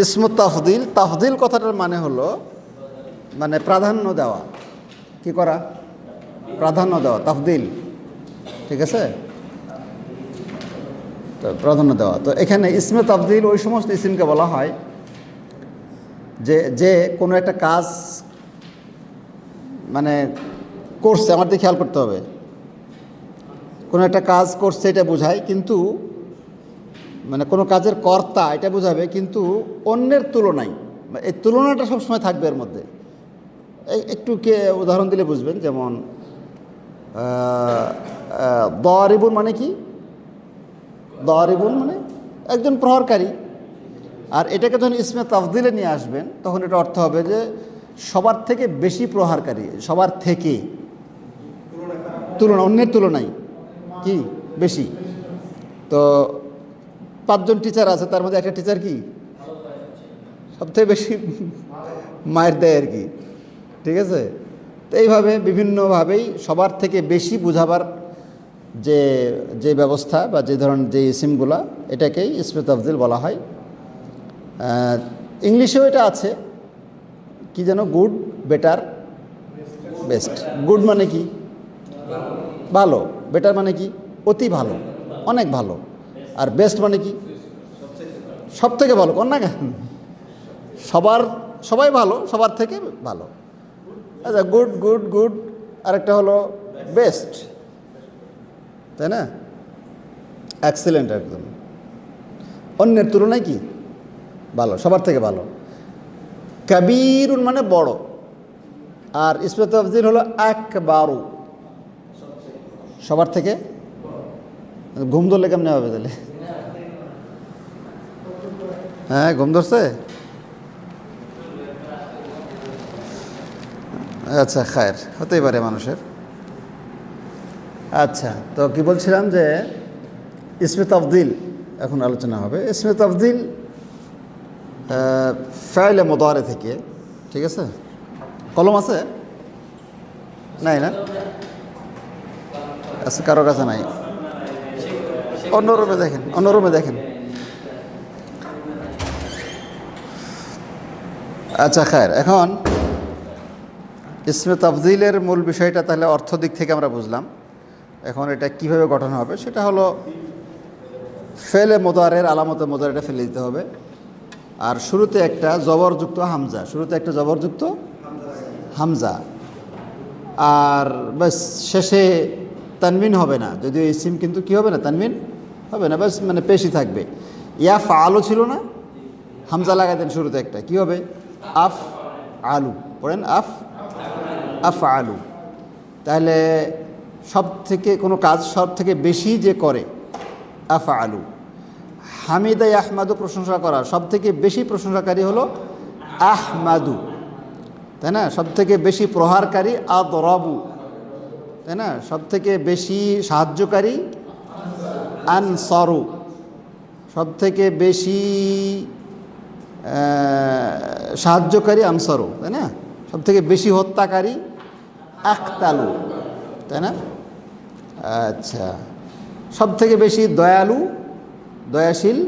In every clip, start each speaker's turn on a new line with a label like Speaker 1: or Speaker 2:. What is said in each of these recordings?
Speaker 1: ইসমু তাফদিল তাফদিল কথাটার মানে হলো মানে প্রাধান্য দেওয়া। কি করা? প্রাধান্য দেওয়া, তাফদিল। ঠিক আছে? তো প্রাধান্য দেওয়া। তো এখানে ইসমে তাফদিল ওই সমস্ত ইসিমকে বলা হয় যে যে কোনো একটা কাজ মানে করছে, আমার দিয়ে খেয়াল করতে হবে। কোনো একটা কাজ করছে এটা বোঝায়, কিন্তু মানে কোনো কাজের কর্তা, এটা বোঝাবে, কিন্তু অন্যের তুলনায়, এই তুলনাটা সবসময় থাকবে এর মধ্যে। একটু কে উদাহরণ দিলে বুঝবেন, যেমন দরিবুন মানে কি? দরিবুন মানে একজন প্রহরকারী। আর এটাকে যখন ইসমে তাফদিলে নিয়ে আসবেন, তখন এটা অর্থ হবে যে সবার থেকে বেশি প্রহারকারী, সবার থেকে। তুলনা, অন্যের তুলনায় কি? বেশি। তো পাঁচজন টিচার আছে, তার মধ্যে একটা টিচার কি? সবথেকে বেশি মায়ের দেয় আর কি। ঠিক আছে? তো এইভাবে বিভিন্নভাবেই সবার থেকে বেশি বুঝাবার যে যে ব্যবস্থা বা যে ধরনের যে ইসিমগুলা এটাকেই ইসমে তাফদিল বলা হয়। ইংলিশেও এটা আছে। কি যেন? গুড বেটার বেস্ট গুড মানে কি? ভালো। বেটার মানে কি? অতি ভালো। অনেক ভালো। আর বেস্ট মানে কি? সব থেকে ভালো। কোন না কেন? সবার, সবাই ভালো, সবার থেকে ভালো। আচ্ছা গুড গুড গুড আরেকটা হলো বেস্ট তাই না? এক্সেলেন্ট একদম। অন্যের তুলনায় কি? ভালো, সবার থেকে ভালো। কাবিরুন মানে বড়। আর ইসমে তফজিল হলো একবারু। সবার থেকে ঘুম ধরলে কেমনে হবে তাহলে? হ্যাঁ ঘুম ধরছে? আচ্ছা খায়ের, হতেই পারে মানুষের। আচ্ছা তো কি বলছিলাম যে, ইসমে তফদিল এখন আলোচনা হবে। ইসমে তফদিল ফাইলে মোদারে থেকে, ঠিক আছে? কলম আছে? নাই না? আচ্ছা কারও কাছে নাই। অন্য রুমে দেখেন, অন্য রুমে দেখেন। আচ্ছা খায়ের, এখন ইসমে তাফদিলের মূল বিষয়টা তাহলে অর্থ দিক থেকে আমরা বুঝলাম। এখন এটা কীভাবে গঠন হবে, সেটা হলো ফেলে মোদারের আলামতে মোদারেটা ফেলে দিতে হবে। আর শুরুতে একটা জবরযুক্ত হামজা, শুরুতে একটা জবরযুক্ত হামজা। আর ব্যাস, শেষে তানমিন হবে না, যদিও এই সিম কিন্তু কি হবে না, তানমিন? হবে না, ব্যাস মানে পেশি থাকবে। ইয়াফ আলু ছিল না? হামজা লাগাই দেন শুরুতে একটা। কি হবে? আফ আলু। পড়েন, আফ আফ আলু। তাহলে সব থেকে কোনো কাজ সব থেকে বেশি যে করে, আফ আলু। হামিদা আহমাদু প্রশংসা করা সব থেকে বেশি প্রশংসাকারী হলো আহমাদু। তাই না? সব থেকে বেশি প্রহারকারী আদরবু। তাই না? সব থেকে বেশি সাহায্যকারী আনসরু সব থেকে বেশি সাহায্যকারী আনসরু, তাই না? সব থেকে বেশি হত্যাকারী আখতালু, তাই না? আচ্ছা সব থেকে বেশি দয়ালু, দয়াশীল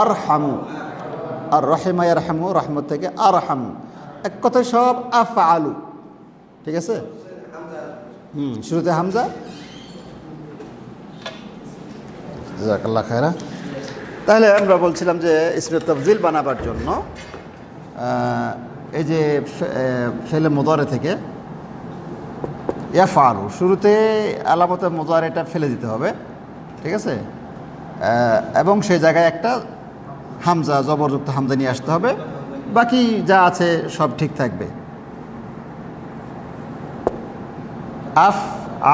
Speaker 1: আর হামু আর রহেমায় রাহামু রহমত থেকে আর হামু এক কথায় সব আফ আলু ঠিক আছে? হুম, শুরুতে হামজা জাকাল্লা খায়রা তাহলে আমরা বলছিলাম যে ইসমে তফজিল বানাবার জন্য এই যে ফেলে মোদারে থেকে ইয়াফালু শুরুতে আলামতে মোজারেটা ফেলে দিতে হবে, ঠিক আছে? এবং সেই জায়গায় একটা হামজা, জবরযুক্ত হামজা নিয়ে আসতে হবে, বাকি যা আছে সব ঠিক থাকবে। আফ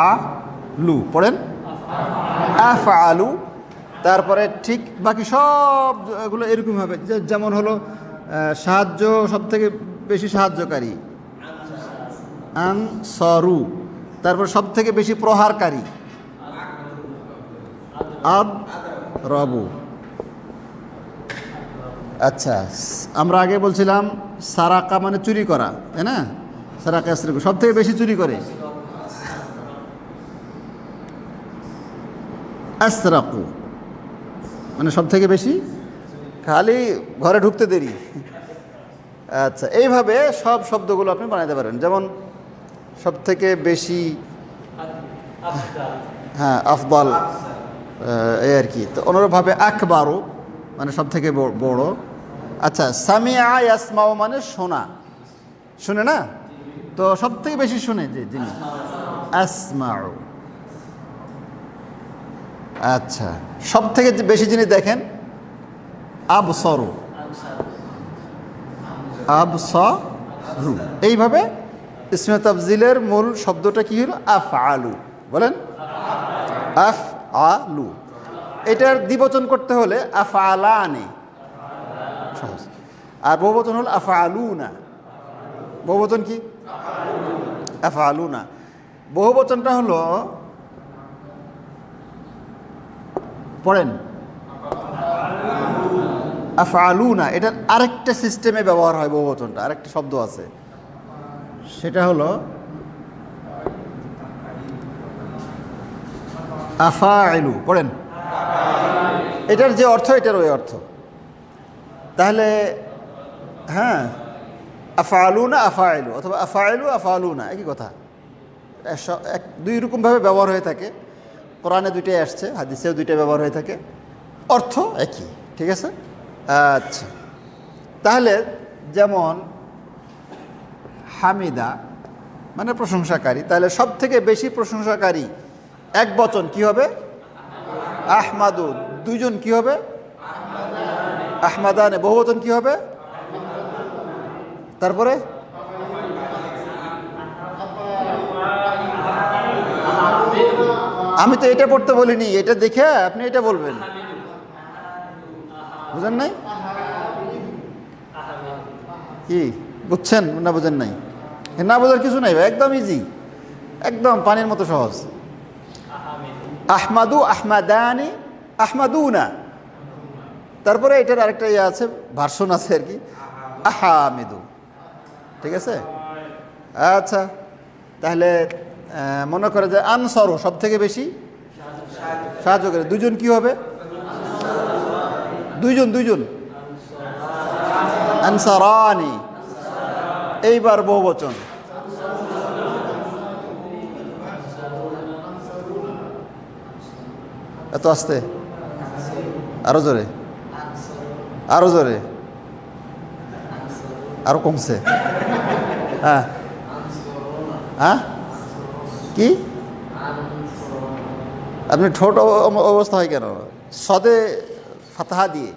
Speaker 1: আ লু পড়েন? আফ আলু তারপরে ঠিক বাকি সব এগুলো এরকম হবে যেমন হলো সাহায্য সব থেকে বেশি সাহায্যকারী। আন সরু তারপর সব থেকে বেশি প্রহারকারী। আদ রবু আচ্ছা আমরা আগে বলছিলাম সারাকা মানে চুরি করা, তাই না? সারাকা সব থেকে বেশি চুরি করে। আসরাকু। মানে সব থেকে বেশি? খালি ঘরে ঢুকতে দেরি। আচ্ছা এইভাবে সব শব্দগুলো আপনি বানাইতে পারেন। যেমন সব থেকে বেশি হ্যাঁ আফদাল আহ, এই আর কি। তো অনুরূপভাবে আকবারও মানে সব থেকে বড়। আচ্ছা সামিয়া ইয়াসমাও মানে শোনা। শুনে না? তো সব থেকে বেশি শুনে যে যিনি আসমাউ। আচ্ছা। সব থেকে বেশি যিনি দেখেন, আবসরু। আবসরু। এইভাবে ইসমে তাফজিলের মূল শব্দটা কি হলো? আফ আলু বলেন? আফ আলু এটার দ্বিবচন করতে হলে আফ আলানে সহজ। আর বহুবচন হল আফ আলু না বহুবচন কি? আফ আলু না বহুবচনটা হলো পড়েন। আফআলু না এটার আরেকটা সিস্টেমে ব্যবহার হয় বহুবচনটা, আরেকটা শব্দ আছে। সেটা হলো, আফাইলু, পড়েন। এটার যে অর্থ, এটার ওই অর্থ। তাহলে হ্যাঁ আফালু না আফাইলু, অথবা আফাইলু আফালু না একই কথা। এক, দুই রকমভাবে ব্যবহার হয়ে থাকে। কোরআনে দুইটাই আসছে, হাদিসেও দুইটা ব্যবহার হয়ে থাকে। অর্থ একই, ঠিক আছে? আচ্ছা। তাহলে যেমন হামিদা মানে প্রশংসাকারী, তাহলে সব থেকে বেশি প্রশংসাকারী এক বচন কি হবে? আহমাদু, দুইজন কি হবে? আহমাদানে বহুবচন কি হবে? তারপরে? আমি তো এটা পড়তে বলিনি, এটা দেখে আপনি এটা বলবেন। বুঝেন নাই? কি? বুঝছেন না বুঝেন নাই? না বোঝার কিছু নাই একদম ইজি একদম পানির মতো সহজ। আহমাদু আহমাদানি আহমাদু না তারপরে এটার আরেকটা ইয়ে আছে ভার্সন আছে আর কি। আহামিদু। ঠিক আছে? আচ্ছা তাহলে মনে করে যে আনসরও সব থেকে বেশি? সাহায্য করে দুজন কি হবে? দুইজন দুইজন। আনসারানি। এইবার বহু বচন। এত আসতে? আরও জোরে? আরও জোরে? আরও কমছে? হ্যাঁ। হ্যাঁ? কি? আপনি ঠোঁট অব- অব- অবস্থা হয় কেন? সদে ফাতাহা দিয়ে।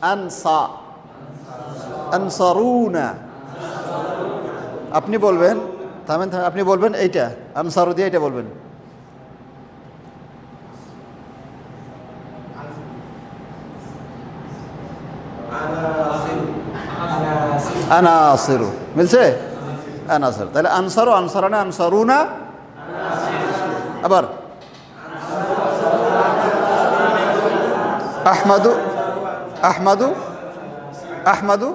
Speaker 1: আনসা। আনসারুনা। আপনি বলবেন, থামেন থামেন, আপনি বলবেন এইটা। আনসারু দিয়ে এটা বলবেন। আনাসিরু। মিলছে? আনাসির। তাহলে আনসারু, আনসারানা, আনসারুনা। আবার আহমাদু আহমাদু আহমাদু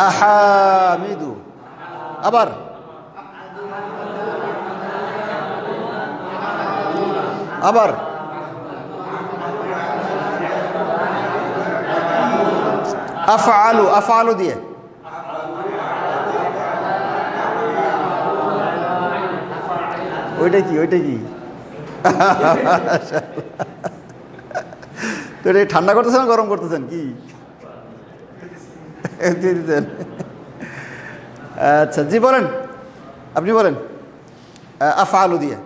Speaker 1: আহামিদু আবার আবার আফআলু আফআলু দিয়ে ওইটা কি ওইটা কি? তো এটা ঠান্ডা করতেছেন গরম করতেছেন? কি? আচ্ছা জি, বলেন। আপনি বলেন। আফা আলু দিয়ে।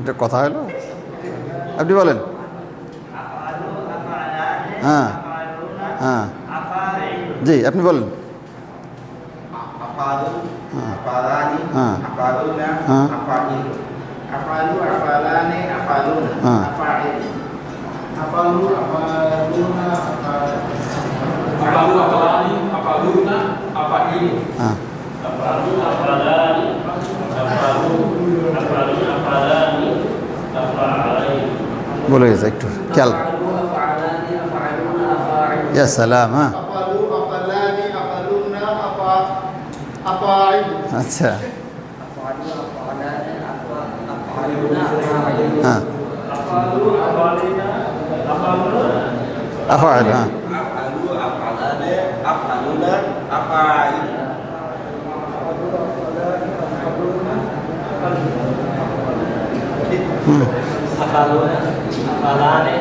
Speaker 1: এটা কথা হলো? আপনি বলেন। হ্যাঁ। হ্যাঁ। জি, আপনি বলেন।
Speaker 2: أفعال أفعلان أفعلون أفعل
Speaker 1: أفعل
Speaker 2: أفعلان أفعلون أفاعل أفعلوا أفعلون أفعلوا
Speaker 1: أفعلان أفعلون أفعل أفعلوا
Speaker 3: أفعلان أفعلوا أفعلون أفعلان
Speaker 1: أفعلين بولو يا
Speaker 3: زكتور كلب يا سلام ها
Speaker 1: আচ্ছা। হ্যাঁ। হ্যাঁ।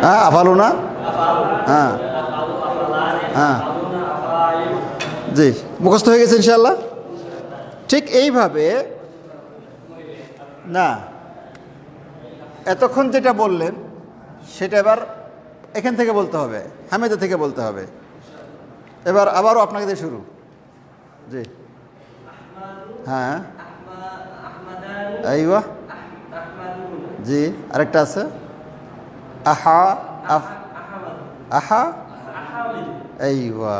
Speaker 1: হ্যাঁ হ্যাঁ। হ্যাঁ। জি মুখস্থ হয়ে গেছে ইনশাল্লাহ ঠিক এইভাবে না এতক্ষণ যেটা বললেন সেটা এবার এখান থেকে বলতে হবে হামেদা থেকে বলতে হবে এবার আবারও আপনাকে দিয়ে শুরু জি হ্যাঁ জি আরেকটা আছে আহা আফ আহা আইবা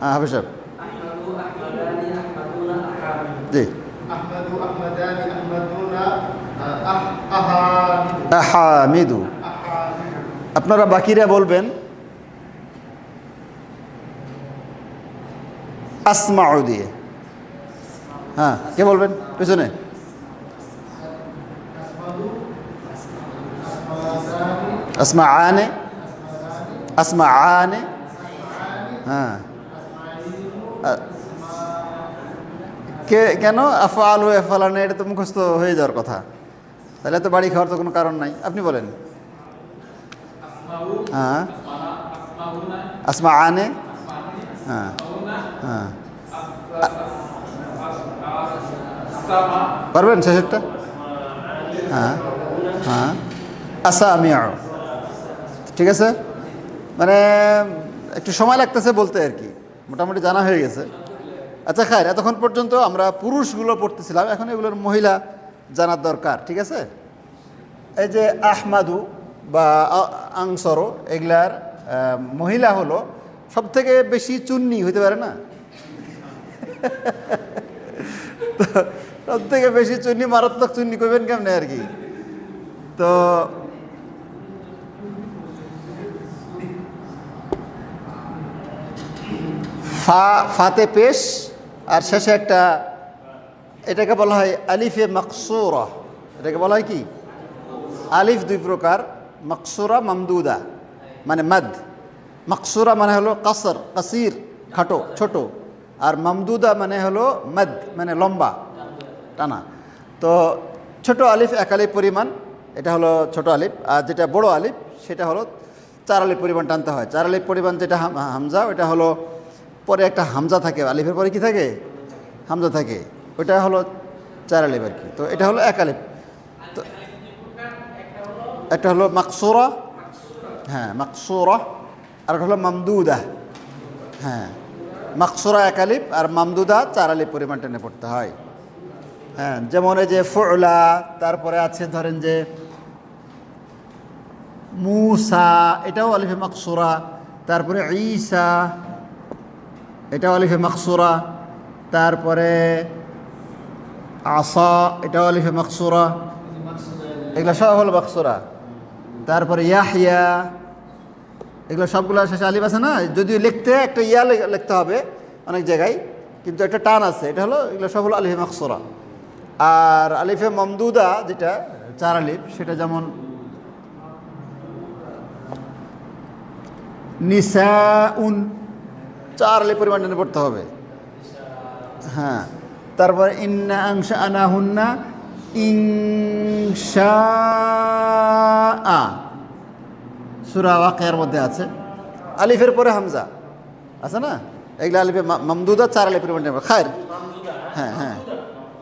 Speaker 1: হ্যাঁ সাহেব জি
Speaker 4: أحمد أحمدان أحمدون أح أحامد
Speaker 1: আহামিদু
Speaker 4: أحامد
Speaker 1: আপনারা বাকিরা বলবেন আসমাউ দিয়ে হ্যাঁ কে বলবেন পেছনে আসমা আনে আসমা আনে হ্যাঁ কে, কেন? আফালু এফালানে এটা তো মুখস্থ হয়ে যাওয়ার কথা। তাহলে তো বাড়ি খাওয়ার তো কোনো কারণ নাই। আপনি বলেন। হ্যাঁ। আসমা আনে হ্যাঁ। হ্যাঁ। পারবেন শেষেরটা? হ্যাঁ। হ্যাঁ। আসা আমি ঠিক আছে? মানে একটু সময় লাগতেছে বলতে আর কি। মোটামুটি জানা হয়ে গেছে। আচ্ছা খায়ের, এতক্ষণ পর্যন্ত আমরা পুরুষগুলো পড়তেছিলাম, এখন এগুলোর মহিলা জানার দরকার, ঠিক আছে? এই যে আহমাদু বা আংসরো এগুলার মহিলা হলো সব থেকে বেশি চুন্নি, হইতে পারে না? সব থেকে বেশি চুন্নি, মারাত্মক চুন্নি করবেন কেমনে আর কি? তো ফা, ফাতে পেশ আর শেষে একটা, এটাকে বলা হয় আলিফে মকসুরা। এটাকে বলা হয় কি? আলিফ দুই প্রকার, মকসুরা, মামদুদা মানে মদ। মকসুরা মানে হলো কাসর, কাসির, খাটো, ছোট। আর মামদুদা মানে হলো মদ মানে লম্বা, টানা। তো ছোট আলিফ এক আলিফ পরিমাণ, এটা হলো ছোট আলিফ। আর যেটা বড় আলিফ, সেটা হলো চার আলিফ পরিমাণ টানতে হয়। চার আলিফ পরিমাণ যেটা হাম- হামজা, ওটা হলো পরে একটা হামজা থাকে, আলিফের পরে কি থাকে? হামজা থাকে। ওটা হলো চার আলিফ আর কি। তো এটা হলো এক আলিফ। তো একটা হলো মাকসুরা হ্যাঁ মাকসুরা। আর একটা হলো মামদুদা। হ্যাঁ মাকসুরা এক আলিফ আর মামদুদা চার আলিফ পরিমাণ টেনে পড়তে হয়। হ্যাঁ যেমন এই যে ফুলা, তারপরে আছে ধরেন যে মুসা, এটাও আলিফে মাকসুরা। তারপরে ঈসা এটাও আলিফে মাকসুরা, তারপরে আসা এটাও আলিফে মাকসুরা। এগুলো সব হলো মাকসুরা। তারপরে ইয়াহিয়া এগুলো সবগুলো শেষে আলিফ আছে না? যদিও লিখতে একটা ইয়া লিখতে হবে অনেক জায়গায়, কিন্তু একটা টান আছে। এটা হলো, এগুলো সব হলো আলিফে মাকসুরা। আর আলিফে মমদুদা যেটা, চার আলিফ, সেটা যেমন নিসাউন চার আলিফ পরিমাণ টেনে পড়তে হবে। হ্যাঁ। তারপর ইন্না আংশা আনা হুন্না ইংশা আ সুরা ওয়াকিয়ার মধ্যে আছে। আলিফের পরে হামজা। আছে না? এগুলো আলিফে মামদুদা চার আলিফ পরিমাণ। খায়ের। হ্যাঁ হ্যাঁ।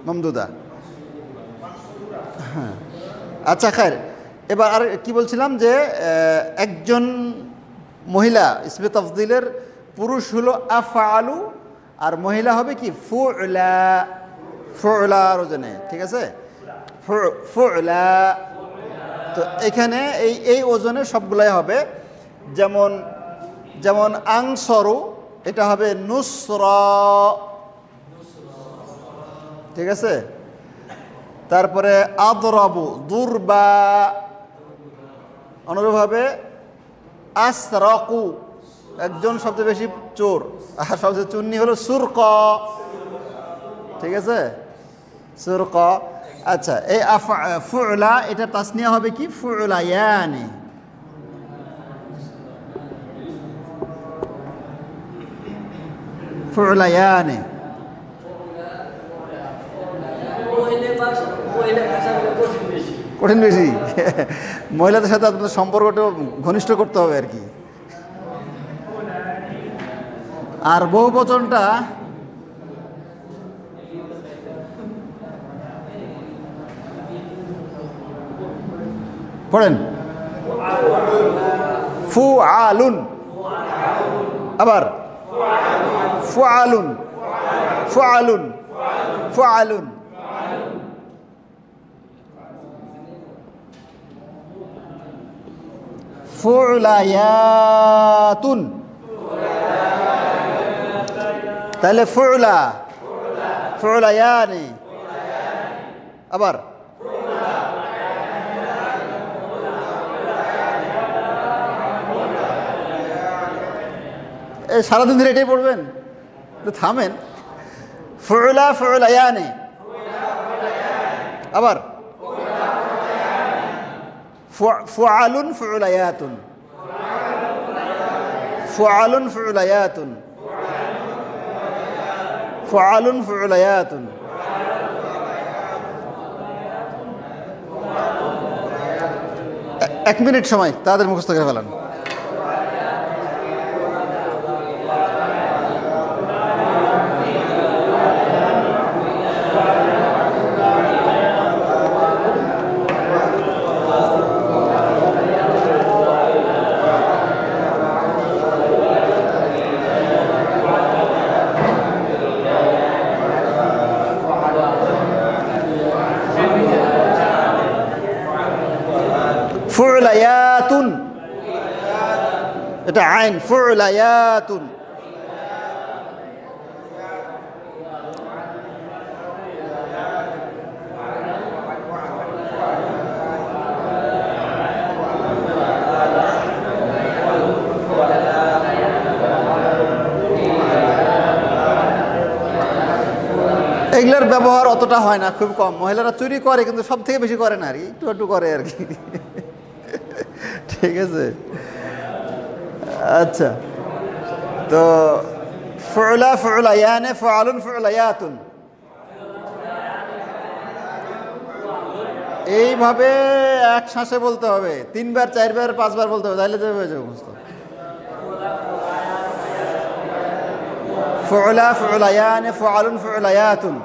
Speaker 1: মামদুদা। হ্যাঁ। আচ্ছা খায়ের। এবার আর কি বলছিলাম যে একজন মহিলা, ইসমে তফদিলের পুরুষ হলো আফআলু আর মহিলা হবে কি? ফুলা। ফুলা ওজনে ঠিক আছে? ফুলা। তো এখানে এই এই ওজনে সবগুলাই হবে। যেমন যেমন আংসরু এটা হবে নুসর। ঠিক আছে? তারপরে আদরাবু, দুর্বা। অনুরূপভাবে আসরাকু। একজন সবচেয়ে বেশি চোর, আর সবচেয়ে চুন্নি হলো সুরক। ঠিক আছে? সুরক। আচ্ছা এই ফুলা, এটা তাসনিয়া হবে কি? ফুলা ইয়ানে ফুলা ইয়ানে
Speaker 2: কঠিন বেশি।
Speaker 1: মহিলাদের সাথে আপনাদের সম্পর্কটা ঘনিষ্ঠ করতে হবে আর কি। আর বহু বচনটা পড়েন। ফু আলুন আবার। ফু আলুন ফু আলুন ফু আলুন ফুলায়াতুন। তাহলে ফুলা ফুলায়ানি আবার। এই সারাদিন ধরে এটাই পড়বেন? তো থামেন। ফুলা ফুলায়ানি আবার। ফুয়ালুন ফুলায়াতুন ফুয়ালুন ফুলায়াতুন فعليات فعل فعليات এ- এক মিনিট সময় তাদের মুখস্থ করে ফেলান এটা আইন ফুলায়াতুন এগুলোর ব্যবহার অতটা হয় না, খুব কম। মহিলারা চুরি করে, কিন্তু সব থেকে বেশি করে না আর কি একটু একটু করে আর কি। ঠিক আছে? আচ্ছা। তো ফুলা ফুলা ফুআলুন ফুলা ইয়াতুন এইভাবে এক শ্বাসে বলতে হবে। তিনবার, চারবার, পাঁচবার বলতে হবে, তাহলে হয়ে যাবে বুঝতে ফুলা ফুলা ইয়ানে ফুআলুন ফুলা ইয়াতুন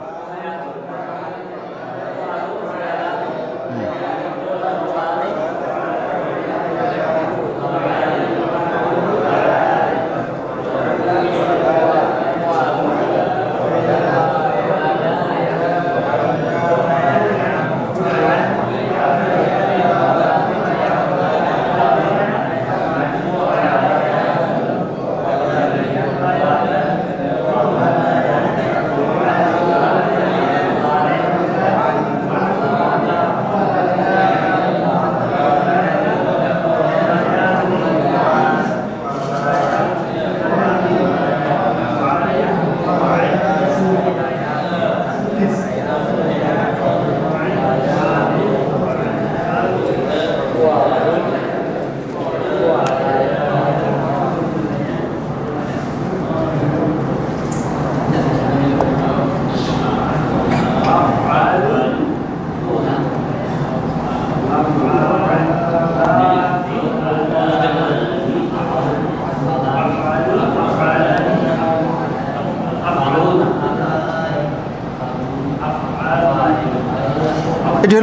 Speaker 1: এটি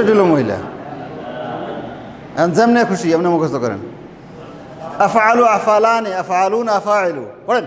Speaker 1: হলো পুরুষ এটি হলো মহিলা যেমনি খুশি এমনি মুখস্থ করেন। আফা আলু আফালানে আফা আলুন আফা আলু পড়েন।